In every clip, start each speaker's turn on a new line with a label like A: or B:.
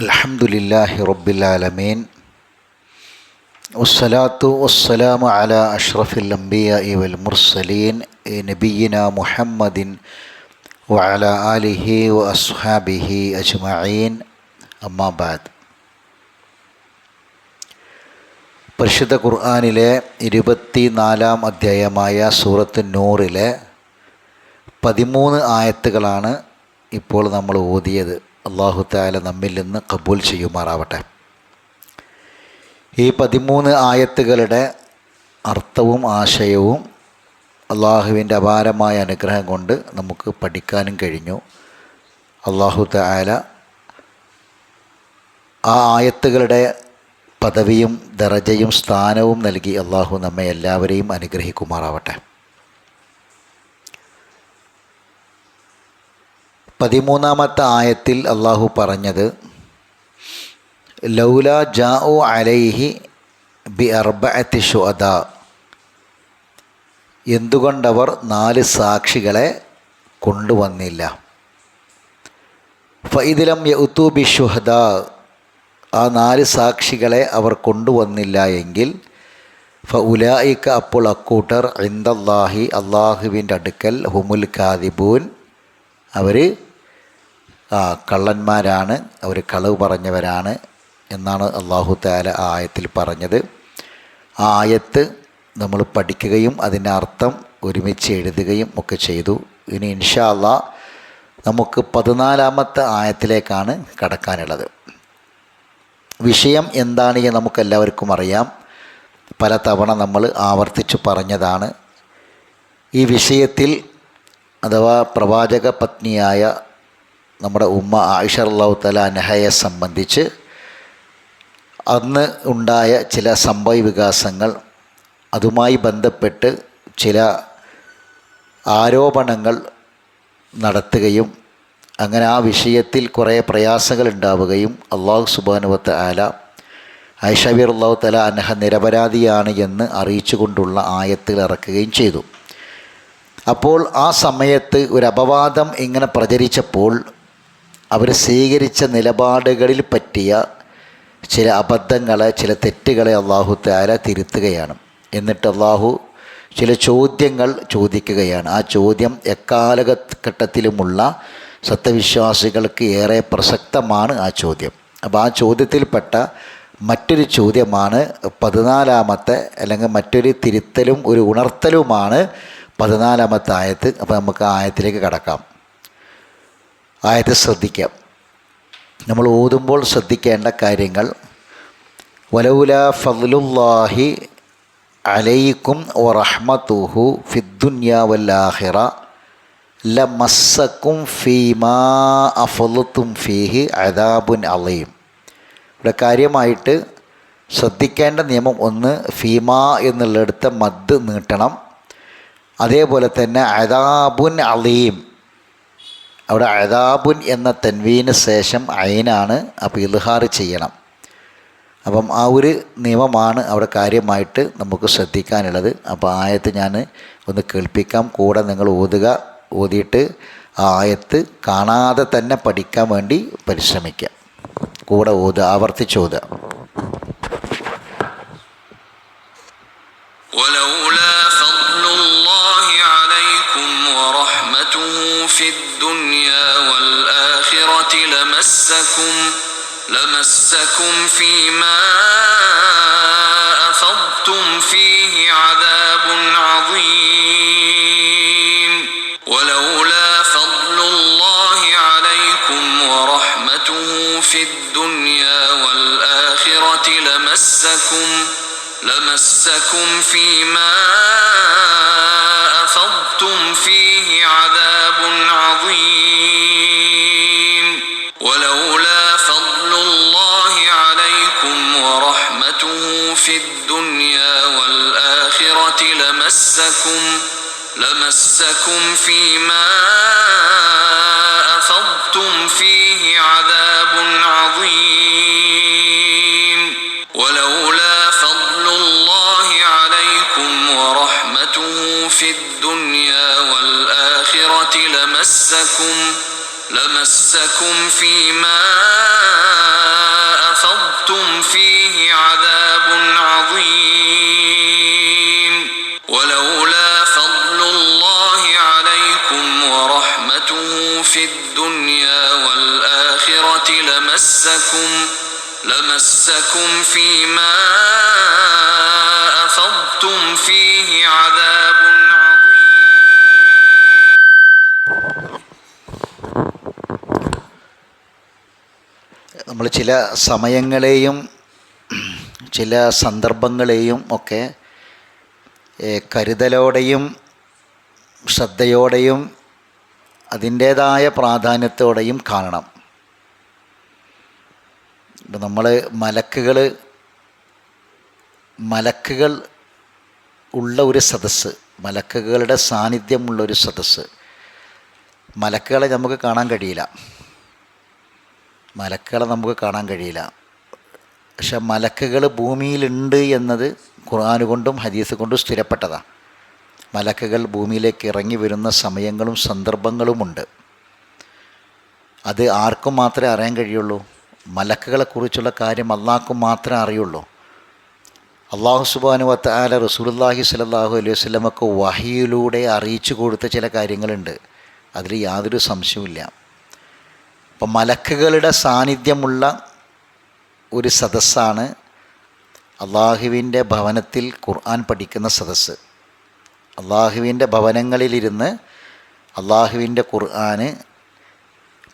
A: അലഹമുല്ലാഹി റബ്ബിലാലമീൻ വസ്സലാത്തു വസ്സലാമു അല അഷ്റഫിൽ അംബിയ ഇവൽ മുർസലീൻ നബീന മുഹമ്മദിൻ വഅല ആലിഹി വ അസ്ഹാബിഹി അജ്മഈൻ. അമ്മാബാദ് പരിശുദ്ധ ഖുർആാനിലെ ഇരുപത്തിനാലാം അധ്യായമായ സൂറത്ത് നൂറിലെ പതിമൂന്ന് ആയത്തുകളാണ് ഇപ്പോൾ നമ്മൾ ഓതിയത്. അള്ളാഹു താല നമ്മിൽ നിന്ന് കബൂൽ ചെയ്യുമാറാവട്ടെ. ഈ പതിമൂന്ന് ആയത്തുകളുടെ അർത്ഥവും ആശയവും അള്ളാഹുവിന്റെ അപാരമായ അനുഗ്രഹം കൊണ്ട് നമുക്ക് പഠിക്കാനും കഴിഞ്ഞു. അള്ളാഹു താല ആ ആയത്തുകളുടെ പദവിയും ദറജയും സ്ഥാനവും നൽകി അള്ളാഹു നമ്മെ എല്ലാവരെയും അനുഗ്രഹിക്കുമാറാവട്ടെ. പതിമൂന്നാമത്തെ ആയത്തിൽ അള്ളാഹു പറഞ്ഞത് ലൗല ജാഉ അലൈഹി ബി അർബഅത്തി ഷുഅദ. എന്തുകൊണ്ടവർ നാല് സാക്ഷികളെ കൊണ്ടുവന്നില്ല? ഫൈദിലം യൗത്തു ബി ഷുഹദ. ആ നാല് സാക്ഷികളെ അവർ കൊണ്ടുവന്നില്ല എങ്കിൽ ഫ ഉലായിക്ക അപ്പോൾ അക്കൂട്ടർ ഇന്ദല്ലാഹി അള്ളാഹുവിന്റെ അടുക്കൽ ഹുമുൽ കാദിബൂൻ. അവർ കള്ളന്മാരാണ് അവർ കളവ് പറഞ്ഞവരാണ് എന്നാണ് അള്ളാഹു താല ആ ആയത്തിൽ പറഞ്ഞത്. ആ ആയത്ത് നമ്മൾ പഠിക്കുകയും അതിന്റെ അർത്ഥം ഒരുമിച്ച് എഴുതുകയും ഒക്കെ ചെയ്തു. ഇനി ഇൻഷാ നമുക്ക് പതിനാലാമത്തെ ആയത്തിലേക്കാണ് കടക്കാനുള്ളത്. വിഷയം എന്താണ് എന്ന് നമുക്കെല്ലാവർക്കും അറിയാം. പല തവണ നമ്മൾ ആവർത്തിച്ച് പറഞ്ഞതാണ്. ഈ വിഷയത്തിൽ അഥവാ പ്രവാചക പത്നിയായ നമ്മുടെ ഉമ്മ ആയിഷ അള്ളാഹു തല അനഹയെ സംബന്ധിച്ച് അന്ന് ഉണ്ടായ ചില സംഭവ വികാസങ്ങൾ അതുമായി ബന്ധപ്പെട്ട് ചില ആരോപണങ്ങൾ നടത്തുകയും അങ്ങനെ ആ വിഷയത്തിൽ കുറേ പ്രയാസങ്ങൾ ഉണ്ടാവുകയും അള്ളാഹു സുബാനുവത്ത് ആല ഐഷബീർ അള്ളാഹു തല അനഹ നിരപരാധിയാണ് എന്ന് അറിയിച്ചുകൊണ്ടുള്ള ആയത്തിൽ ഇറക്കുകയും ചെയ്തു. അപ്പോൾ ആ സമയത്ത് ഒരു അപവാദം ഇങ്ങനെ പ്രചരിച്ചപ്പോൾ അവർ സ്വീകരിച്ച നിലപാടുകളിൽ പറ്റിയ ചില അബദ്ധങ്ങളെ ചില തെറ്റുകളെ അള്ളാഹു താര തിരുത്തുകയാണ്. എന്നിട്ട് അള്ളാഹു ചില ചോദ്യങ്ങൾ ചോദിക്കുകയാണ്. ആ ചോദ്യം എക്കാലഘട്ടത്തിലുമുള്ള സത്യവിശ്വാസികൾക്ക് ഏറെ പ്രസക്തമാണ് ആ ചോദ്യം. അപ്പോൾ ആ ചോദ്യത്തിൽപ്പെട്ട മറ്റൊരു ചോദ്യമാണ് പതിനാലാമത്തെ അല്ലെങ്കിൽ മറ്റൊരു തിരുത്തലും ഒരു ഉണർത്തലുമാണ് പതിനാലാമത്തെ ആയത്ത്. അപ്പോൾ നമുക്ക് ആ ആയത്തിലേക്ക് കടക്കാം. ആയത്ത് ശ്രദ്ധിക്കാം. നമ്മൾ ഓതുമ്പോൾ ശ്രദ്ധിക്കേണ്ട കാര്യങ്ങൾ വലൗല ഫضലുല്ലാഹി അലൈക്കും വറഹ്മത്തുഹു ഫിദ്ദുന്യ വല്ലാഹിറ ലമസ്സക്കും ഫീമാ അഫലുത്തും ഫീഹി അദാബുൻ അലയും ഇവിടെ കാര്യമായിട്ട് ശ്രദ്ധിക്കേണ്ട നിയമം ഒന്ന് ഫീമാ എന്നുള്ളിടത്ത് മദ് നീട്ടണം. അതേപോലെ തന്നെ അദാബുൻ അലീം അവിടെ അദാബുൻ എന്ന തെൻവീന് ശേഷം അയിനാണ് അപ്പോൾ ഇൽഹാർ ചെയ്യണം. അപ്പം ആ ഒരു നിയമമാണ് അവിടെ കാര്യമായിട്ട് നമുക്ക് ശ്രദ്ധിക്കാനുള്ളത്. അപ്പോൾ ആയത്ത് ഞാൻ ഒന്ന് കേൾപ്പിക്കാം. കൂടെ നിങ്ങൾ ഓതുക. ഓതിയിട്ട് ആ ആയത്ത് കാണാതെ തന്നെ പഠിക്കാൻ വേണ്ടി പരിശ്രമിക്കുക. കൂടെ ഓതുക ആവർത്തിച്ച്
B: ولولا فضل الله عليكم ورحمته في الدنيا والآخرة لمسكم لمسكم فيما أفضتم فيه عذاب عظيم. ولولا فضل الله عليكم ورحمته في الدنيا والآخرة لمسكم لمسكم فيما أفضتم فيه عذاب عظيم. ولولا فضل الله عليكم ورحمته في الدنيا والآخرة لمسكم لمسكم فيما أفضتم لمسكم لمسكم فيما أفضتم فيه عذاب عظيم. ولولا فضل الله عليكم ورحمته في الدنيا والآخرة لمسكم لمسكم فيما أفضتم
A: ചില സമയങ്ങളെയും ചില സന്ദർഭങ്ങളെയും ഒക്കെ കരുതലോടെയും ശ്രദ്ധയോടെയും അതിന്റേതായ പ്രാധാന്യത്തോടെയും കാണണം. ഇപ്പം നമ്മൾ മലക്കുകൾ മലക്കുകൾ ഉള്ള ഒരു സദസ്സ് മലക്കുകളുടെ സാന്നിധ്യമുള്ള ഒരു സദസ്സ് മലക്കുകളെ നമുക്ക് കാണാൻ കഴിയില്ല. മലക്കുകളെ നമുക്ക് കാണാൻ കഴിയില്ല. പക്ഷെ മലക്കുകൾ ഭൂമിയിലുണ്ട് എന്നത് ഖുർആൻ കൊണ്ടും ഹദീസ് കൊണ്ടും സ്ഥിരപ്പെട്ടതാണ് മലക്കുകൾ ഭൂമിയിലേക്ക് ഇറങ്ങി വരുന്ന സമയങ്ങളും സന്ദർഭങ്ങളുമുണ്ട് അത് ആർക്കും മാത്രമേ അറിയാൻ കഴിയുള്ളൂ. മലക്കുകളെക്കുറിച്ചുള്ള കാര്യം അള്ളാഹ്ക്കും മാത്രമേ അറിയുള്ളൂ. അള്ളാഹു സുബാനു വത്താല റസൂലുല്ലാഹി സലാഹു അലൈഹി വസല്ലമക്ക് വഹിയിലൂടെ അറിയിച്ചു കൊടുത്ത ചില കാര്യങ്ങളുണ്ട്. അതിൽ യാതൊരു സംശയവുമില്ല. അപ്പം മലക്കുകളുടെ സാന്നിധ്യമുള്ള ഒരു സദസ്സാണ് അള്ളാഹുവിന്റെ ഭവനത്തിൽ ഖുർആൻ പഠിക്കുന്ന സദസ്സ്. അള്ളാഹുവിന്റെ ഭവനങ്ങളിലിരുന്ന് അള്ളാഹുവിന്റെ ഖുർആന്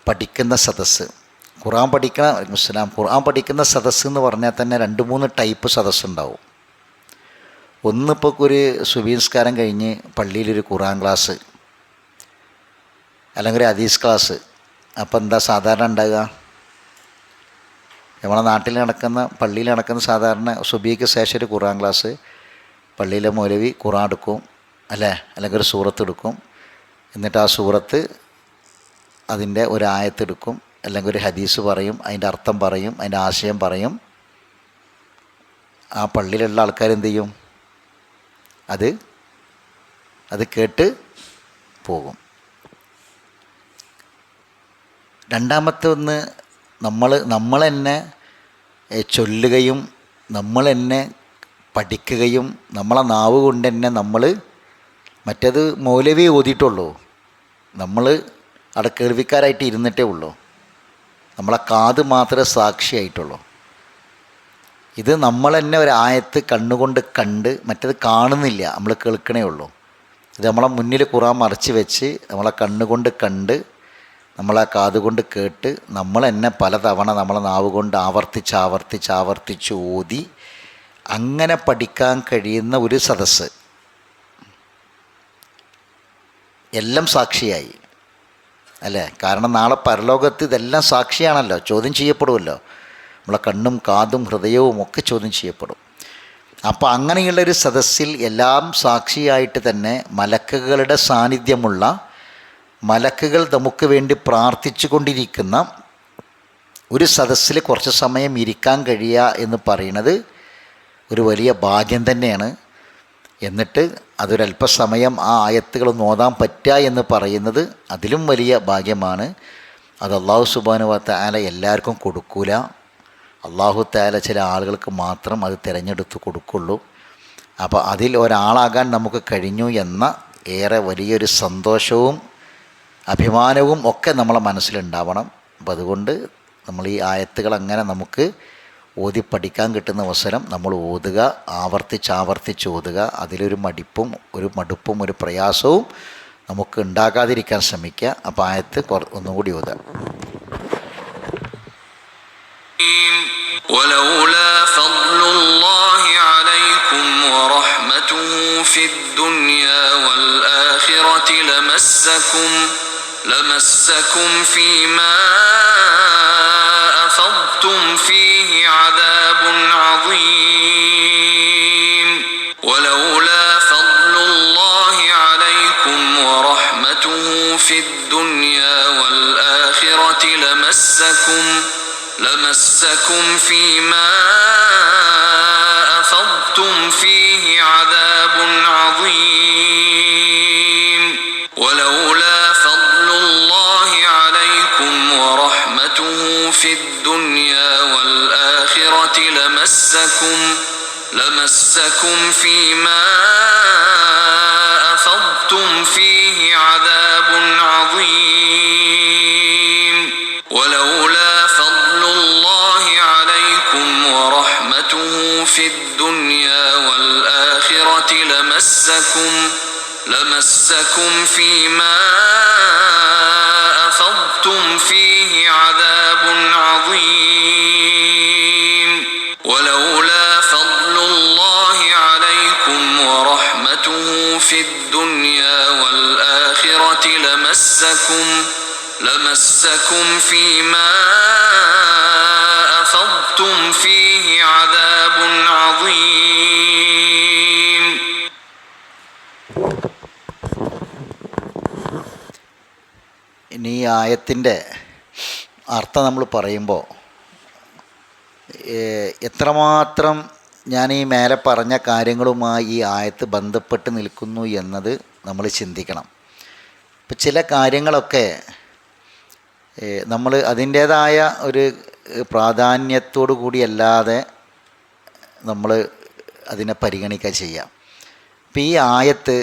A: പഠിക്കുന്ന സദസ്സ്. ഖുർആൻ പഠിക്കണ മുസ്ലാം ഖുർആൻ പഠിക്കുന്ന സദസ്സ് എന്ന് പറഞ്ഞാൽ തന്നെ രണ്ട് മൂന്ന് ടൈപ്പ് സദസ്സ് ഉണ്ടാവും ഒന്നിപ്പോൾ ഒരു സുബീൻസ്കാരം കഴിഞ്ഞ് പള്ളിയിലൊരു ഖുർആൻ ക്ലാസ് അല്ലെങ്കിൽ ഒരു അദീസ് ക്ലാസ്. അപ്പോൾ എന്താ സാധാരണ ഉണ്ടാകുക നമ്മളെ നാട്ടിൽ നടക്കുന്ന പള്ളിയിൽ നടക്കുന്ന സാധാരണ സുബിക്ക് ശേഷം ഒരു ഖുറാൻ ക്ലാസ് പള്ളിയിലെ മൗലവി ഖുറാൻ എടുക്കും അല്ലേ? അല്ലെങ്കിൽ ഒരു സൂറത്ത് എടുക്കും. എന്നിട്ട് ആ സൂറത്ത് അതിന്റെ ഒരു ആയത്ത് എടുക്കും അല്ലെങ്കിൽ ഒരു ഹദീസ് പറയും അതിന്റെ അർത്ഥം പറയും അതിന്റെ ആശയം പറയും. ആ പള്ളിയിലുള്ള ആൾക്കാർ എന്ത് ചെയ്യും? അത് അത് കേട്ട് പോകും. രണ്ടാമത്തെ ഒന്ന് നമ്മൾ നമ്മൾ തന്നെ ചൊല്ലുകയും നമ്മൾ തന്നെ പഠിക്കുകയും നമ്മളെ നാവ് കൊണ്ട് തന്നെ നമ്മൾ മറ്റേത് മൗലവി ഓതിയിട്ടുള്ളൂ. നമ്മൾ അവിടെ കേൾവിക്കാരായിട്ട് ഇരുന്നിട്ടേ ഉള്ളൂ. നമ്മളെ കാത് മാത്രമേ സാക്ഷിയായിട്ടുള്ളൂ. ഇത് നമ്മൾ തന്നെ ഒരു ആയത്ത് കണ്ണുകൊണ്ട് കണ്ട് മറ്റേത് കാണുന്നില്ല. നമ്മൾ കേൾക്കണേ ഉള്ളൂ. ഇത് നമ്മളെ മുന്നിൽ കുറാൻ മറച്ച് വെച്ച് നമ്മളെ കണ്ണുകൊണ്ട് കണ്ട് നമ്മളെ കാതുകൊണ്ട് കേട്ട് നമ്മൾ തന്നെ പലതവണ നമ്മളെ നാവ് കൊണ്ട് ആവർത്തിച്ച് ആവർത്തിച്ച് ആവർത്തിച്ച് ഓതി അങ്ങനെ പഠിക്കാൻ കഴിയുന്ന ഒരു സദസ്സ്. എല്ലാം സാക്ഷിയായി. അല്ലേ? കാരണം നാളെ പരലോകത്ത് ഇതെല്ലാം സാക്ഷിയാണല്ലോ. ചോദ്യം ചെയ്യപ്പെടുമല്ലോ. നമ്മളെ കണ്ണും കാതും ഹൃദയവും ഒക്കെ ചോദ്യം ചെയ്യപ്പെടും. അപ്പോൾ അങ്ങനെയുള്ളൊരു സദസ്സിൽ എല്ലാം സാക്ഷിയായിട്ട് തന്നെ മലക്കുകളുടെ സാന്നിധ്യമുള്ള മലക്കുകൾ നമുക്ക് വേണ്ടി പ്രാർത്ഥിച്ചു കൊണ്ടിരിക്കുന്ന ഒരു സദസ്സിൽ കുറച്ച് സമയം ഇരിക്കാൻ കഴിയുക എന്ന് പറയുന്നത് ഒരു വലിയ ഭാഗ്യം തന്നെയാണ്. എന്നിട്ട് അതൊരല്പസമയം ആ ആയത്തുകൾ നോതാൻ പറ്റുക എന്ന് പറയുന്നത് അതിലും വലിയ ഭാഗ്യമാണ്. അത് അള്ളാഹു സുബാനു താല എല്ലാവർക്കും കൊടുക്കൂല. അള്ളാഹു താല ചില ആളുകൾക്ക് മാത്രം അത് തിരഞ്ഞെടുത്ത് കൊടുക്കുള്ളൂ. അപ്പോൾ അതിൽ ഒരാളാകാൻ നമുക്ക് കഴിഞ്ഞു എന്ന ഏറെ വലിയൊരു സന്തോഷവും അഭിമാനവും ഒക്കെ നമ്മളെ മനസ്സിലുണ്ടാവണം അപ്പം അതുകൊണ്ട് നമ്മൾ ഈ ആയത്തുകൾ അങ്ങനെ നമുക്ക് ഓതി പഠിക്കാൻ കിട്ടുന്ന അവസരം നമ്മൾ ഓതുക ആവർത്തിച്ച് ആവർത്തിച്ച് ഓതുക അതിലൊരു മടിപ്പും ഒരു മടുപ്പും ഒരു പ്രയാസവും നമുക്ക് ഉണ്ടാകാതിരിക്കാൻ ശ്രമിക്കുക അപ്പോൾ ആയത്ത് കുറ ഒന്നുകൂടി ഓതുക
B: ولولا فضل الله عليكم ورحمته في الدنيا والآخرة لمسكم لمسكم فيما أفضتم فيه عذاب عظيم. ولولا فضل الله عليكم ورحمته في الدنيا والآخرة لمسكم لمسكم فيما أفضتم فيه عذاب عظيم. ولولا فضل الله عليكم ورحمته في الدنيا والآخرة لمسكم لمسكم فيما أفضتم فيه عذاب عظيم. لمسكم لمسكم فيما أفضتم فيه عذاب عظيم. ولولا فضل الله عليكم ورحمته في الدنيا والآخرة لمسكم لمسكم فيما أفضتم فيه عذاب عظيم.
A: ഇനി ഈ ആയത്തിന്റെ അർത്ഥം നമ്മൾ പറയുമ്പോൾ എത്രമാത്രം ഞാൻ ഈ മേലെ പറഞ്ഞ കാര്യങ്ങളുമായി ഈ ആയത്ത് ബന്ധപ്പെട്ട് നിൽക്കുന്നു എന്നത് നമ്മൾ ചിന്തിക്കണം. ഇപ്പം ചില കാര്യങ്ങളൊക്കെ നമ്മൾ അതിന്റേതായ ഒരു പ്രാധാന്യത്തോടു കൂടിയല്ലാതെ നമ്മൾ അതിനെ പരിഗണിക്കുക ചെയ്യാം. ഇപ്പം ഈ ആയത്ത്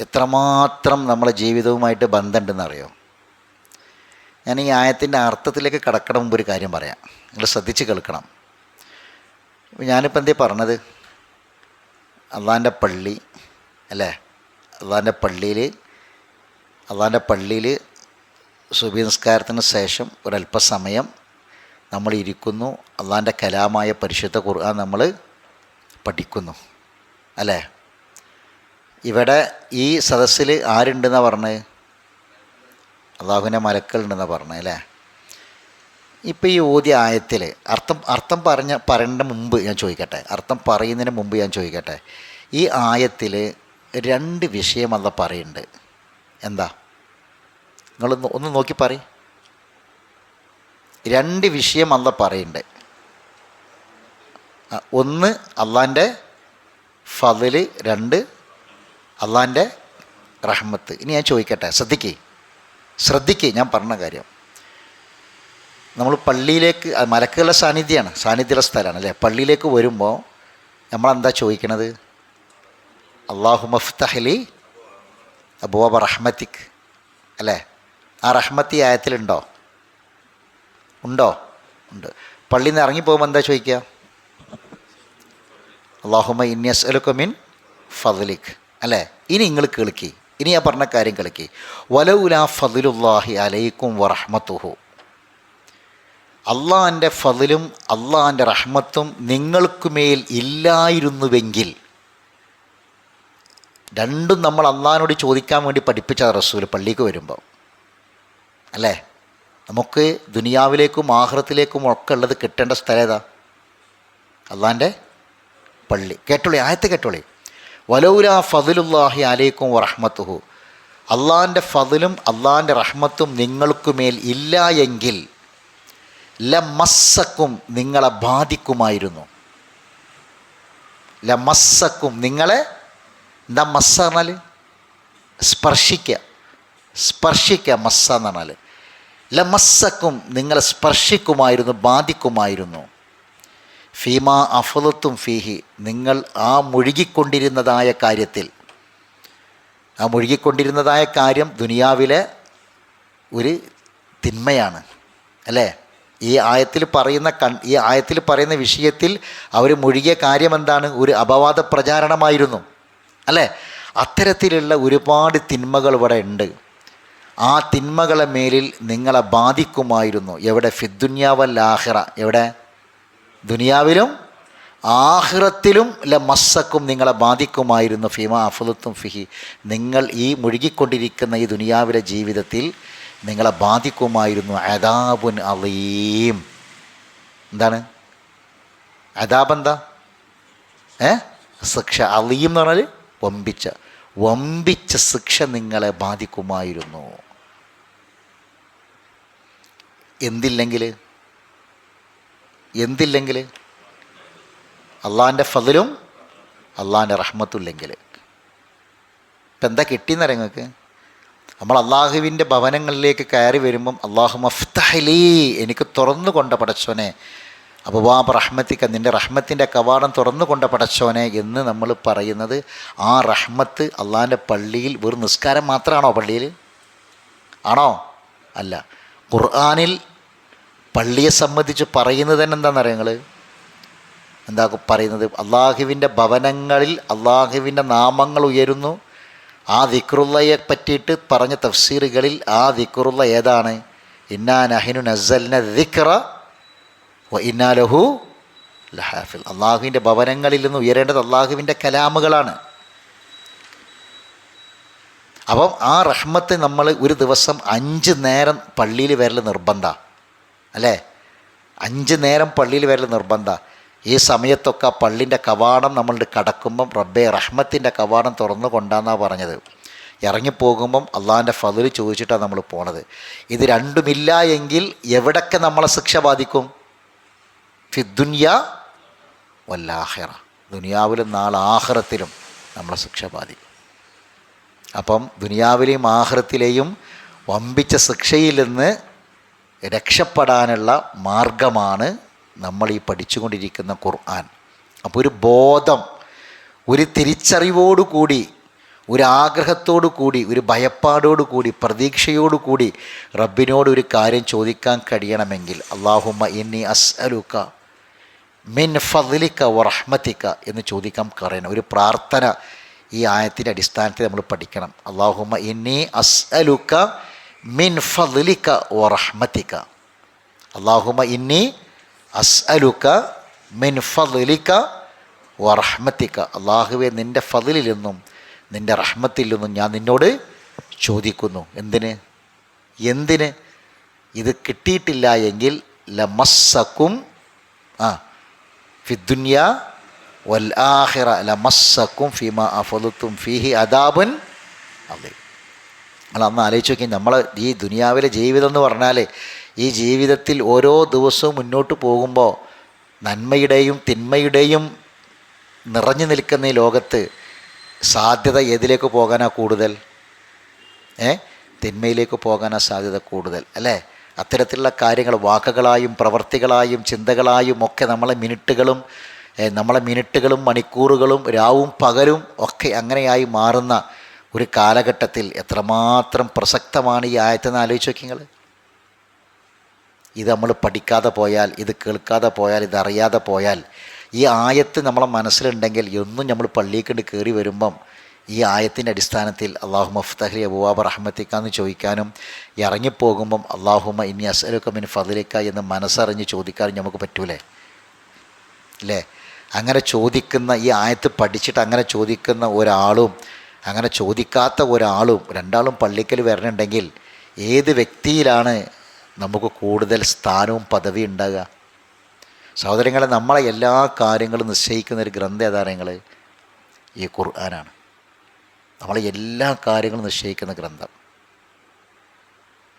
A: എത്രമാത്രം നമ്മളെ ജീവിതവുമായിട്ട് ബന്ധമുണ്ടെന്നറിയോ? ഞാൻ ഈ ആയത്തിന്റെ അർത്ഥത്തിലേക്ക് കടക്കണ മുമ്പ് ഒരു കാര്യം പറയാം. നിങ്ങൾ ശ്രദ്ധിച്ച് കേൾക്കണം. ഞാനിപ്പോൾ എന്തേ പറഞ്ഞത്? അള്ളാന്റെ പള്ളി അല്ലേ? അള്ളാന്റെ പള്ളിയിൽ അള്ളാന്റെ പള്ളിയിൽ സുബി നിസ്കാരത്തിന് ശേഷം ഒരല്പസമയം നമ്മൾ ഇരിക്കുന്നു. അള്ളാന്റെ കലാമായ പരിശുദ്ധ ഖുർആൻ നമ്മൾ പഠിക്കുന്നു. അല്ലേ? ഇവിടെ ഈ സദസ്സിൽ ആരുണ്ടെന്നാണ് പറഞ്ഞത്? അള്ളാഹുവിന്റെ മലക്കളുണ്ടെന്നാണ് പറഞ്ഞത് അല്ലേ? ഇപ്പോൾ ഈ ഓദ്യ ആയത്തിൽ അർത്ഥം അർത്ഥം പറഞ്ഞ പറയേണ്ട മുമ്പ് ഞാൻ ചോദിക്കട്ടെ? അർത്ഥം പറയുന്നതിന് മുമ്പ് ഞാൻ ചോദിക്കട്ടെ? ഈ ആയത്തിൽ രണ്ട് വിഷയം അല്ല പറയുന്നുണ്ട് എന്താ? നിങ്ങൾ ഒന്ന് നോക്കി പറയും. രണ്ട് വിഷയം അല്ല പറയുന്നുണ്ട് ഒന്ന് അള്ളാന്റെ ഫതിൽ രണ്ട് അള്ളാന്റെ റഹ്മത്ത്. ഇനി ഞാൻ ചോദിക്കട്ടെ? ശ്രദ്ധിക്കേ. ശ്രദ്ധിക്കേ ഞാൻ പറഞ്ഞ കാര്യം. നമ്മൾ പള്ളിയിലേക്ക് മലക്കുകളുടെ സാന്നിധ്യമാണ് സാന്നിധ്യമുള്ള സ്ഥലമാണ് അല്ലേ? പള്ളിയിലേക്ക് വരുമ്പോൾ നമ്മളെന്താ ചോദിക്കണത്? അള്ളാഹു മഫ്തഹലി അബൂബ റഹ്മത്തിക്ക് അല്ലേ? ആ റഹ്മത്തി ആയത്തിലുണ്ടോ ഉണ്ടോ? ഉണ്ട്? പള്ളിയിൽ നിന്ന് ഇറങ്ങി പോകുമ്പോൾ എന്താ ചോദിക്കുക അള്ളാഹുമ ഇന്യസ് അലുക്കമിൻ ഫضലിക് അല്ലേ? ഇനി നിങ്ങൾ കേൾക്കി. ഇനി ഞാൻ പറഞ്ഞ കാര്യം കളിക്ക് വലൗലാ ഫതിലുല്ലാഹി അലൈക്കും വറഹ്മത്തുഹു. അള്ളാന്റെ ഫതിലും അള്ളാന്റെ റഹ്മത്തും നിങ്ങൾക്കുമേൽ ഇല്ലായിരുന്നുവെങ്കിൽ രണ്ടും നമ്മൾ അള്ളാഹിനോട് ചോദിക്കാൻ വേണ്ടി പഠിപ്പിച്ച റസൂൽ പള്ളിക്ക് വരുമ്പോൾ അല്ലേ? നമുക്ക് ദുനിയാവിലേക്കും ആഹ്റത്തിലേക്കും ഒക്കെ ഉള്ളത് കിട്ടേണ്ട സ്ഥലം ഏതാ? അള്ളാന്റെ പള്ളി. കേട്ടോളി ആയത്തെ കേട്ടോളി. വലൗല ഫതിലുല്ലാഹി അലൈക്കും വറഹ്മത്തുഹു. അള്ളാന്റെ ഫതിലും അള്ളാന്റെ റഹ്മത്തും നിങ്ങൾക്കുമേൽ ഇല്ല എങ്കിൽ ലമസ്സക്കും നിങ്ങളെ ബാധിക്കുമായിരുന്നു. ലമസ്സക്കും നിങ്ങളെ എന്താ മസ്സ എന്നാൽ സ്പർശിക്കുക സ്പർശിക്കുക മസ്സ എന്ന് പറഞ്ഞാൽ ലമസ്സക്കും നിങ്ങളെ സ്പർശിക്കുമായിരുന്നു ബാധിക്കുമായിരുന്നു. ഫീമ അഫലത്തും ഫീഹി നിങ്ങൾ ആ മുഴുകിക്കൊണ്ടിരുന്നതായ കാര്യത്തിൽ. ആ മുഴുകിക്കൊണ്ടിരുന്നതായ കാര്യം ദുനിയാവിലെ ഒരു തിന്മയാണ്. അല്ലേ? ഈ ആയത്തിൽ പറയുന്ന കൺ ഈ ആയത്തിൽ പറയുന്ന വിഷയത്തിൽ അവർ മുഴുകിയ കാര്യം എന്താണ് ഒരു അപവാദ പ്രചാരണമായിരുന്നു. അല്ലേ? അത്തരത്തിലുള്ള ഒരുപാട് തിന്മകൾ ഇവിടെ ഉണ്ട്. ആ തിന്മകളെ മേലിൽ നിങ്ങളെ ബാധിക്കുമായിരുന്നു. എവിടെ? ഫിദ്ദുന്യാവല്ലാഹിറ എവിടെ? ദുനിയാവിലും ആഹ്റത്തിലും ല മസ്സക്കും നിങ്ങളെ ബാധിക്കുമായിരുന്നു. ഫിമ അഫലത്തും ഫിഹി. നിങ്ങൾ ഈ മുഴുകിക്കൊണ്ടിരിക്കുന്ന ഈ ദുനിയാവിലെ ജീവിതത്തിൽ നിങ്ങളെ ബാധിക്കുമായിരുന്നു. അദാബുൻ അലീം. എന്താണ്? അദാബ് എന്താ ഏ? ശിക്ഷ. അലീം എന്ന് പറഞ്ഞാൽ വമ്പിച്ച. വമ്പിച്ച ശിക്ഷ നിങ്ങളെ ബാധിക്കുമായിരുന്നു. എന്തില്ലെങ്കിൽ? എന്തില്ലെങ്കിൽ? അള്ളാന്റെ ഫതിലും അള്ളാഹിന്റെ റഹ്മത്തുമില്ലെങ്കിൽ. ഇപ്പം എന്താ കിട്ടിയെന്നറിയ നിങ്ങൾക്ക്? നമ്മൾ അള്ളാഹുവിന്റെ ഭവനങ്ങളിലേക്ക് കയറി വരുമ്പം അള്ളാഹു മഫ്തഹലി എനിക്ക് തുറന്നു കൊണ്ട പടച്ചോനെ. അബുബാബ് റഹ്മത്തിക്ക നിന്റെ റഹ്മത്തിന്റെ കവാടം തുറന്നു കൊണ്ട പടച്ചോനെ എന്ന് നമ്മൾ പറയുന്നത് ആ റഹ്മത്ത് അള്ളാഹിന്റെ പള്ളിയിൽ വെറും നിസ്കാരം മാത്രമാണോ പള്ളിയിൽ? ആണോ? അല്ല. ഖുർആാനിൽ പള്ളിയെ സംബന്ധിച്ച് പറയുന്നത് തന്നെ എന്താണെന്ന് നിങ്ങൾ എന്താ പറയുന്നത്? അള്ളാഹുവിന്റെ ഭവനങ്ങളിൽ അള്ളാഹുവിന്റെ നാമങ്ങൾ ഉയരുന്നു. ആ ദിക്റുള്ളയെ പറ്റിയിട്ട് പറഞ്ഞ തഫ്സീറുകളിൽ ആ ദിക്റുള്ള ഏതാണ്? ഇന്നാ നഹിനു നസൽന ദിക്റ ഇന്നാ ലഹു ലഹാഫിൽ. അള്ളാഹുവിന്റെ ഭവനങ്ങളിൽ നിന്ന് ഉയരേണ്ടത് അള്ളാഹുവിന്റെ കലാമുകളാണ്. അപ്പം ആ റഹ്മത്ത് നമ്മൾ ഒരു ദിവസം അഞ്ച് നേരം പള്ളിയിൽ വരൽ നിർബന്ധ അല്ലേ? അഞ്ച് നേരം പള്ളിയിൽ വരൽ നിർബന്ധ. ഈ സമയത്തൊക്കെ പള്ളിന്റെ കവാടം നമ്മൾ കടക്കുമ്പം റബ്ബെ റഹ്മത്തിന്റെ കവാടം തുറന്നു കൊണ്ടാന്നാണ് പറഞ്ഞത്. ഇറങ്ങിപ്പോകുമ്പം അള്ളാഹിന്റെ ഫതിൽ ചോദിച്ചിട്ടാണ് നമ്മൾ പോണത്. ഇത് രണ്ടുമില്ല എങ്കിൽ എവിടൊക്കെ നമ്മളെ ശിക്ഷ ബാധിക്കും? ഫിദ്ദുനിയ വല്ലാഹിറ. ദുനിയാവിലും നാളെ ആഹ്റത്തിലും നമ്മളെ ശിക്ഷ ബാധിക്കും. അപ്പം ദുനിയാവിലെയും ആഹ്റത്തിലെയും വമ്പിച്ച ശിക്ഷയിൽ നിന്ന് രക്ഷപ്പെടാനുള്ള മാർഗമാണ് നമ്മൾ ഈ പഠിച്ചുകൊണ്ടിരിക്കുന്ന ഖുർആൻ. അപ്പോൾ ഒരു ബോധം ഒരു തിരിച്ചറിവോടു കൂടി ഒരു ആഗ്രഹത്തോടു കൂടി ഒരു ഭയപ്പാടോടു കൂടി പ്രതീക്ഷയോടു കൂടി റബ്ബിനോട് ഒരു കാര്യം ചോദിക്കാൻ കഴിയണമെങ്കിൽ അള്ളാഹുമ്മ ഇന്നി അസ്അലുക്ക മിൻ ഫദ്ലിക്ക വറഹ്മത്തിക്ക എന്ന് ചോദിക്കാൻ പറയണം. ഒരു പ്രാർത്ഥന ഈ ആയത്തിന്റെ അടിസ്ഥാനത്തിൽ നമ്മൾ പഠിക്കണം. അള്ളാഹുമ്മ ഇന്നി അസ്അലുക്ക മിൻ ഫദ്ലിക്ക വറഹ്മത്തിക്ക അള്ളാഹുമ ഇന്നി അസ്അലുക്ക മിൻ ഫലിക്ക വറഹ്മത്തിക്ക അള്ളാഹുവെ നിന്റെ ഫതിലിൽ നിന്നും നിന്റെ റഹ്മത്തിൽ നിന്നും ഞാൻ നിന്നോട് ചോദിക്കുന്നു. എന്തിന്? എന്തിന്? ഇത് കിട്ടിയിട്ടില്ല എങ്കിൽ ലമസ്സക്കും ആ ഫിദ്ദുന്യ വൽ ആഹിറ ലമസ്സക്കും ഫിമ അഫലുത്തും ഫിഹി അദാബുൻ അതെ നമ്മൾ അന്ന് ആലോചിച്ച് നോക്കി നമ്മൾ ഈ ദുനിയാവിലെ ജീവിതം എന്ന് പറഞ്ഞാൽ ഈ ജീവിതത്തിൽ ഓരോ ദിവസവും മുന്നോട്ട് പോകുമ്പോൾ നന്മയുടെയും തിന്മയുടെയും നിറഞ്ഞു നിൽക്കുന്ന ഈ ലോകത്ത് സാധ്യത ഏതിലേക്ക് പോകാനാ കൂടുതൽ? ഏ? തിന്മയിലേക്ക് പോകാനാ സാധ്യത കൂടുതൽ അല്ലേ? അത്തരത്തിലുള്ള കാര്യങ്ങൾ വാക്കുകളായും പ്രവർത്തികളായും ചിന്തകളായും ഒക്കെ നമ്മളെ മിനിറ്റുകളും നമ്മളെ മിനിറ്റുകളും മണിക്കൂറുകളും രാവും പകലും ഒക്കെ അങ്ങനെയായി മാറുന്ന ഒരു കാലഘട്ടത്തിൽ എത്രമാത്രം പ്രസക്തമാണ് ഈ ആയത്തെന്ന് ആലോചിച്ച് നോക്കിങ്ങൾ ഇത് നമ്മൾ പഠിക്കാതെ പോയാൽ ഇത് കേൾക്കാതെ പോയാൽ ഇത് അറിയാതെ പോയാൽ ഈ ആയത്ത് നമ്മളെ മനസ്സിലുണ്ടെങ്കിൽ എന്നും നമ്മൾ പള്ളിയേക്കൊണ്ട് കയറി വരുമ്പം ഈ ആയത്തിന്റെ അടിസ്ഥാനത്തിൽ അള്ളാഹു മഫ്തഹലി അബുവാബ് റഹ്മത്തിക്കാന്ന് ചോദിക്കാനും ഇറങ്ങിപ്പോകുമ്പം അള്ളാഹുമ ഇനി അസലൊക്കെ മിൻ ഫതിലേക്ക എന്ന് മനസ്സറിഞ്ഞ് ചോദിക്കാനും നമുക്ക് പറ്റൂലേ? അല്ലേ അങ്ങനെ ചോദിക്കുന്ന ഈ ആയത്ത് പഠിച്ചിട്ട് അങ്ങനെ ചോദിക്കുന്ന ഒരാളും അങ്ങനെ ചോദിക്കാത്ത ഒരാളും രണ്ടാളും പള്ളിക്കൽ വരണുണ്ടെങ്കിൽ ഏത് വ്യക്തിയിലാണ് നമുക്ക് കൂടുതൽ സ്ഥാനവും പദവി ഉണ്ടാകുക സഹോദരങ്ങളെ നമ്മളെ എല്ലാ കാര്യങ്ങളും നിശ്ചയിക്കുന്ന ഒരു ഗ്രന്ഥം ഏതാണ് ഈ ഖുർആനാണ്. നമ്മളെ എല്ലാ കാര്യങ്ങളും നിശ്ചയിക്കുന്ന ഗ്രന്ഥം.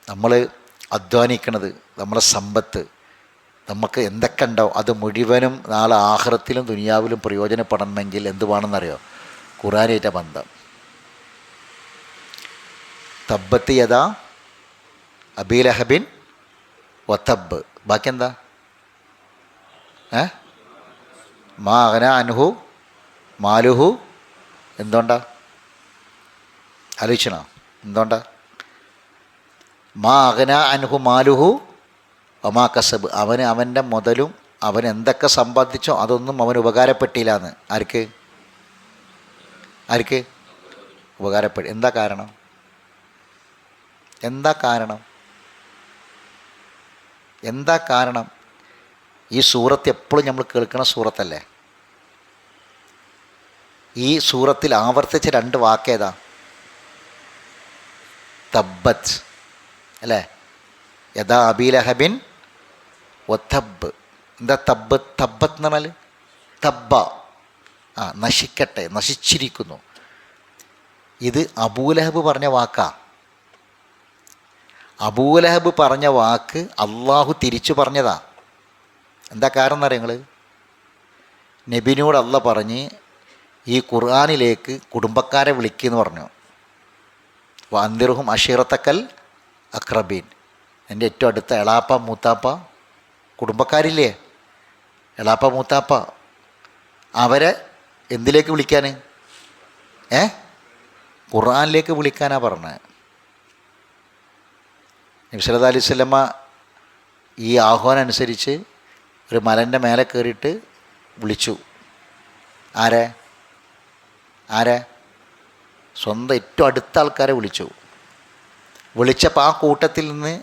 A: നമ്മൾ അധ്വാനിക്കണത് നമ്മളെ സമ്പത്ത് നമുക്ക് എന്തൊക്കെ ഉണ്ടോ അത് മുഴുവനും നാളെ ആഹ്റത്തിലും ദുനിയാവിലും പ്രയോജനപ്പെടണമെങ്കിൽ എന്തുവാണെന്നറിയോ? ഖുറാനേറ്റ ബന്ധം. തബ്ബത്ത് യഥാ അബീലഹബിൻ വത്തബ് ബാക്കി എന്താ? ഏ? മാ അകന അനുഹു മാലുഹു. എന്തുകൊണ്ടാ? ആലോചിച്ചണോ? എന്തുകൊണ്ടാ? മാ അകന അനുഹു മാലുഹു ഒമാ കസബ്. അവന് അവന്റെ മുതലും അവൻ എന്തൊക്കെ സമ്പാദിച്ചോ അതൊന്നും അവന് ഉപകാരപ്പെട്ടില്ല എന്ന് ആർക്ക്? ആർക്ക്? ഉപകാരപ്പെടും എന്താ കാരണം? എന്താ കാരണം? എന്താ കാരണം? ഈ സൂറത്ത് എപ്പോഴും നമ്മൾ കേൾക്കുന്ന സൂറത്തല്ലേ? ഈ സൂറത്തിൽ ആവർത്തിച്ച രണ്ട് വാക്കേതാ തബ്ബത്ത്. അല്ലേ? യഥാ അബീലഹബിൻ ഒത്തബ് എന്താ തബ്ബ്? തബ്ബത്ത് എന്ന് പറഞ്ഞാൽ തബ്ബ. ആ നശിക്കട്ടെ നശിച്ചിരിക്കുന്നു. ഇത് അബൂലഹബ് പറഞ്ഞ വാക്കാ. അബൂലഹബ് പറഞ്ഞ വാക്ക് അള്ളാഹു തിരിച്ചു പറഞ്ഞതാ. എന്താ കാരണം എന്നറിയ നിങ്ങൾ നബിനോട് അല്ല പറഞ്ഞ് ഈ ഖുർആാനിലേക്ക് കുടുംബക്കാരെ വിളിക്കുന്നു പറഞ്ഞു. വാന്തിർഹും അഷീറത്തക്കൽ അക്രബീൻ. എന്റെ ഏറ്റവും അടുത്ത എളാപ്പ മൂത്താപ്പ കുടുംബക്കാരില്ലേ? എളാപ്പ മൂത്താപ്പ. അവരെ എന്തിലേക്ക് വിളിക്കാൻ ഏ? ഖുർആാനിലേക്ക് വിളിക്കാനാണ് പറഞ്ഞത് നബ്സലത് അലൈഹി സ്വലമ്മ ഈ ആഹ്വാനം അനുസരിച്ച് ഒരു മലന്റെ മേലെ കയറിയിട്ട് വിളിച്ചു. ആരെ? ആരെ? സ്വന്തം ഏറ്റവും അടുത്ത ആൾക്കാരെ വിളിച്ചു. വിളിച്ചപ്പോൾ ആ കൂട്ടത്തിൽ നിന്ന്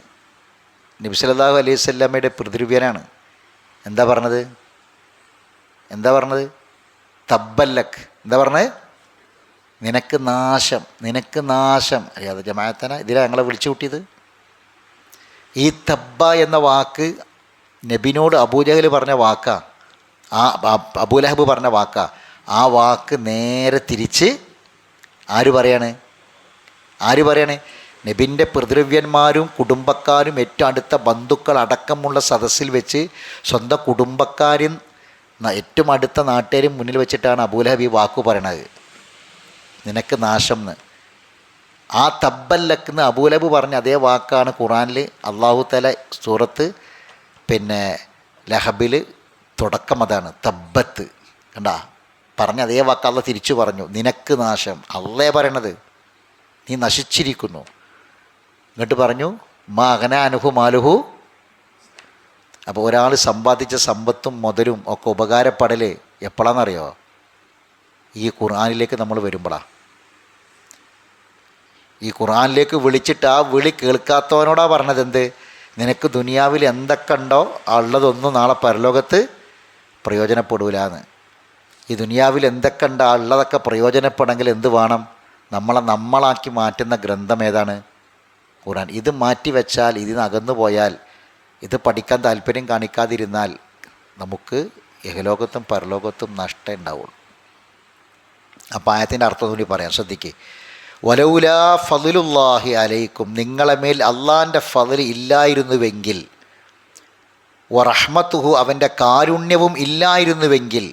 A: നിബ്സലതാഹു അലൈഹി സ്വല്ലാമയുടെ പ്രതിരൂപ്യനാണ്. എന്താ പറഞ്ഞത്? എന്താ പറഞ്ഞത്? തബ്ബല്ലക്ക് എന്താ പറഞ്ഞത്? നിനക്ക് നാശം നിനക്ക് നാശം. അറിയാതെ ജമാഅത്തന ഇതിലാണ് ഞങ്ങളെ വിളിച്ചു കൂട്ടിയത്. ഈ തബ്ബ എന്ന വാക്ക് നബിനോട് അബൂജഹൽ പറഞ്ഞ വാക്കാ. ആ അബൂലഹബ് പറഞ്ഞ വാക്കാ. ആ വാക്ക് നേരെ തിരിച്ച് ആര് പറയാണ്? ആര് പറയാണ്? നബിന്റെ പിതൃവ്യന്മാരും കുടുംബക്കാരും ഏറ്റവും അടുത്ത ബന്ധുക്കൾ അടക്കമുള്ള സദസ്സിൽ വെച്ച് സ്വന്തം കുടുംബക്കാരും ഏറ്റവും അടുത്ത നാട്ടുകാരും മുന്നിൽ വെച്ചിട്ടാണ് അബൂലഹബ് ഈ വാക്ക് പറയണത്. നിനക്ക് നാശം എന്ന്. ആ തബ്ബല്ലക്കെന്ന് അബൂലബ് പറഞ്ഞ അതേ വാക്കാണ് ഖുറാനിൽ അള്ളാഹു തല സൂറത്ത് പിന്നെ ലഹബിൽ തുടക്കം അതാണ്. തബ്ബത്ത്. കണ്ടാ? പറഞ്ഞ അതേ വാക്ക് അള്ള തിരിച്ചു പറഞ്ഞു. നിനക്ക് നാശം. അള്ളേ പറയണത് നീ നശിച്ചിരിക്കുന്നു. എന്നിട്ട് പറഞ്ഞു മാ അനുഹു മാലുഹു. അപ്പോൾ ഒരാൾ സമ്പാദിച്ച സമ്പത്തും മുതലും ഒക്കെ ഉപകാരപ്പെടൽ എപ്പോഴാണെന്നറിയോ ഈ ഖുർആാനിലേക്ക് നമ്മൾ വരുമ്പോഴാണ് ഈ ഖുറാനിലേക്ക് വിളിച്ചിട്ട് ആ വിളി കേൾക്കാത്തവനോടാ പറഞ്ഞത് എന്ത്? നിനക്ക് ദുനിയാവിൽ എന്തൊക്കെ ഉണ്ടോ ഉള്ളതൊന്നും നാളെ പരലോകത്ത് പ്രയോജനപ്പെടൂലെന്ന്. ഈ ദുനിയാവിൽ എന്തൊക്കെ ഉണ്ടോ ഉള്ളതൊക്കെ പ്രയോജനപ്പെടെങ്കിൽ എന്ത് വേണം? നമ്മളെ നമ്മളാക്കി മാറ്റുന്ന ഗ്രന്ഥം ഏതാണ്? ഖുറാൻ ഇത് മാറ്റി വെച്ചാൽ ഇതിന് അകന്നു പോയാൽ ഇത് പഠിക്കാൻ താല്പര്യം കാണിക്കാതിരുന്നാൽ നമുക്ക് ഇഹലോകത്തും പരലോകത്തും നഷ്ടം ഉണ്ടാവുള്ളൂ. അപ്പോൾ ആയത്തിന്റെ അർത്ഥം കൂടി പറയാം. ശ്രദ്ധിക്ക്. വലൗല ഫതിലുല്ലാഹി അലൈക്കും നിങ്ങളെ മേൽ അള്ളാന്റെ ഫതിൽ ഇല്ലായിരുന്നുവെങ്കിൽ വറഹ്മത്തുഹു അവന്റെ കാരുണ്യവും ഇല്ലായിരുന്നുവെങ്കിൽ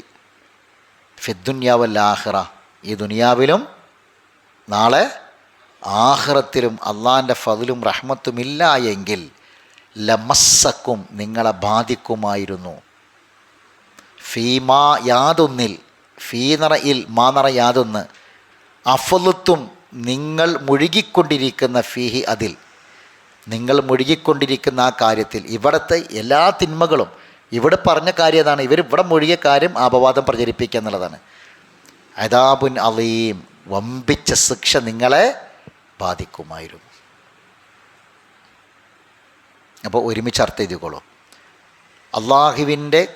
A: ഫിദ്ദുന്യാവല്ലാഹിറ ഈ ദുനിയാവിലും നാളെ ആഹ്റത്തിലും അള്ളാന്റെ ഫതിലും റഹ്മത്തും ഇല്ല എങ്കിൽ ലമസ്സക്കും നിങ്ങളെ ബാധിക്കുമായിരുന്നു. ഫീമാ യാതൊന്നിൽ ഫീനറ ഇൽ മാനറ യാതൊന്ന് അഫലുത്തും നിങ്ങൾ മുഴുകിക്കൊണ്ടിരിക്കുന്ന ഫീഹി അതിൽ നിങ്ങൾ മുഴുകിക്കൊണ്ടിരിക്കുന്ന ആ കാര്യത്തിൽ ഇവിടുത്തെ എല്ലാ തിന്മകളും ഇവിടെ പറഞ്ഞ കാര്യം അതാണ് ഇവർ ഇവിടെ മുഴുകിയ കാര്യം അപവാദം പ്രചരിപ്പിക്കുക എന്നുള്ളതാണ്. അതാബുൻ അലീം വമ്പിച്ച ശിക്ഷ നിങ്ങളെ ബാധിക്കുമായിരുന്നു. അപ്പോൾ ഒരുമിച്ച് അർത്ഥം ചെയ്തുകൊള്ളൂ. അള്ളാഹുവിന്റെ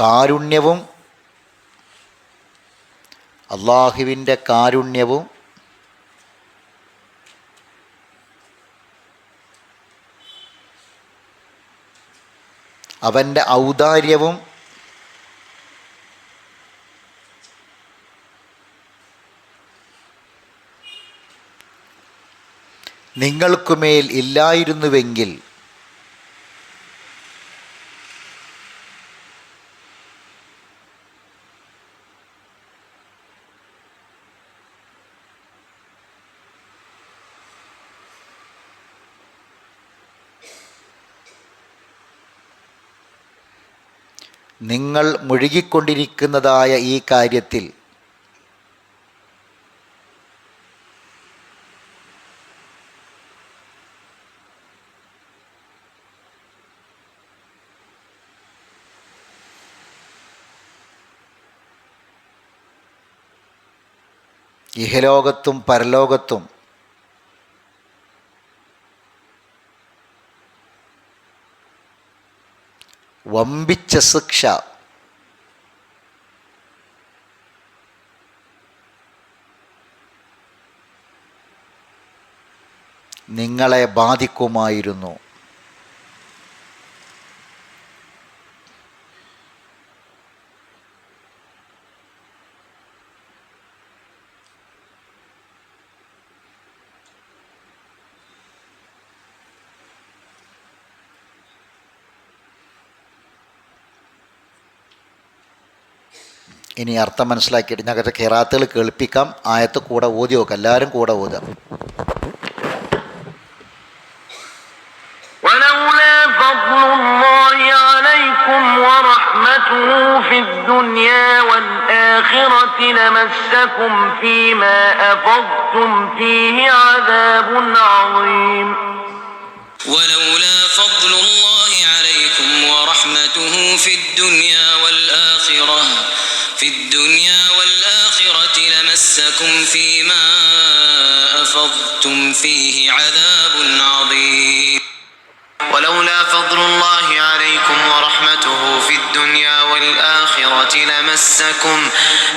A: കാരുണ്യവും അള്ളാഹുവിന്റെ കാരുണ്യവും അവന്റെ ഔദാര്യവും നിങ്ങൾക്കുമേൽ ഇല്ലായിരുന്നുവെങ്കിൽ നിങ്ങൾ മുഴുകിക്കൊണ്ടിരിക്കുന്നതായ ഈ കാര്യത്തിൽ. ഇഹലോകത്തും പരലോകത്തും വമ്പിച്ച ശിക്ഷ നിങ്ങളെ ബാധിക്കുമായിരുന്നു. ഇനി അർത്ഥം മനസ്സിലാക്കിയിട്ട് ഞങ്ങൾക്ക് കേറാത്തുകൾ കേൾപ്പിക്കാം. ആയത്ത് കൂടെ ഓതി നോക്കാം എല്ലാവരും കൂടെ ഓതാം
C: الآخرة لمسكم فيما أفضتم فيه عذاب عظيم.
B: ولولا فضل الله عليكم ورحمته في الدنيا والآخرة في الدنيا والآخرة لمسكم فيما أفضتم فيه عذاب عظيم. ولولا فضل الله عليكم ورحمته في الدنيا والآخرة لمسكم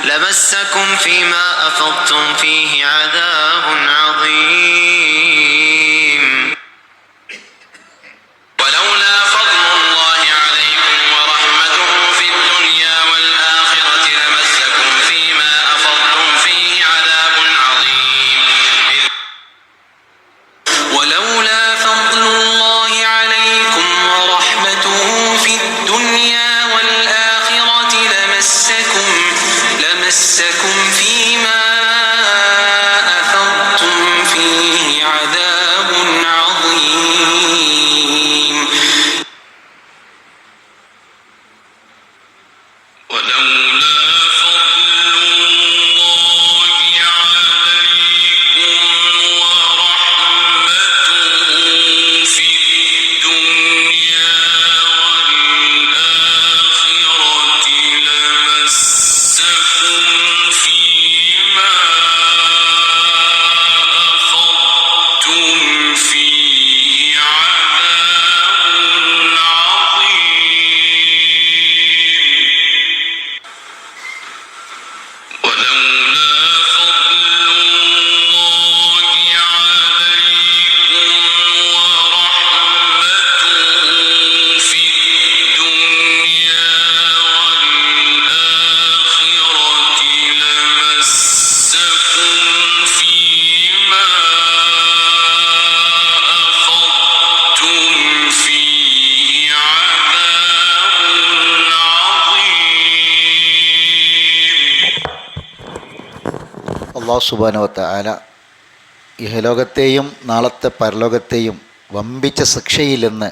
B: لمسكم فيما أفضتم فيه عذاب عظيم.
A: അള്ളാഹു സുബാനുവത്ത ആല ഇഹലോകത്തെയും നാളത്തെ പരലോകത്തെയും വമ്പിച്ച ശിക്ഷയിൽ നിന്ന്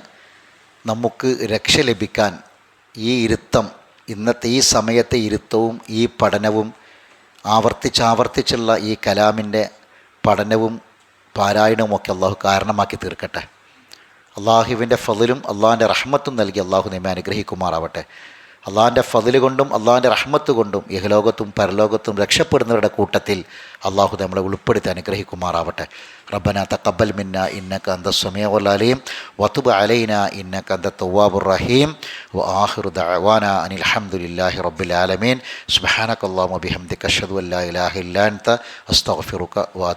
A: നമുക്ക് രക്ഷ ലഭിക്കാൻ ഈ ഇരുത്തം ഇന്നത്തെ ഈ സമയത്തെ ഇരുത്തവും ഈ പഠനവും ആവർത്തിച്ചാവർത്തിച്ചുള്ള ഈ കലാമിന്റെ പഠനവും പാരായണവുമൊക്കെ അള്ളാഹു കാരണമാക്കി തീർക്കട്ടെ. അള്ളാഹുവിന്റെ ഫതിലും അള്ളാഹിന്റെ റഹ്മത്തും നൽകി അള്ളാഹു നമ്മെ അനുഗ്രഹിക്കുമാറാവട്ടെ. അള്ളാഹിന്റെ ഫതിൽ കൊണ്ടും അള്ളാഹിന്റെ റഹ്മത്ത് കൊണ്ടും ഇഹലോകത്തും പരലോകത്തും രക്ഷപ്പെടുന്നവരുടെ കൂട്ടത്തിൽ അള്ളാഹു നമ്മളെ ഉൾപ്പെടുത്തി അനുഗ്രഹിക്കുമാറാവട്ടെ. റബ്ബന തക്കബൽ മിന്ന ഇന്നക അന്ത സമയവലീം വത്തുബ് അലൈന ഇന്നക അന്ത തവാബുർ റഹീം. വ ആഹിറു അനിൽ ഹംദുലില്ലാഹി റബ്ബിൽ ആലമീൻ. സുബ്ഹാനക അല്ലാഹുമ്മ ബിഹംദിക അഷ്ഹദു അല്ലാ ഇലാഹ ഇല്ലാ അൻത. അസ്തഗ്ഫിറുക വ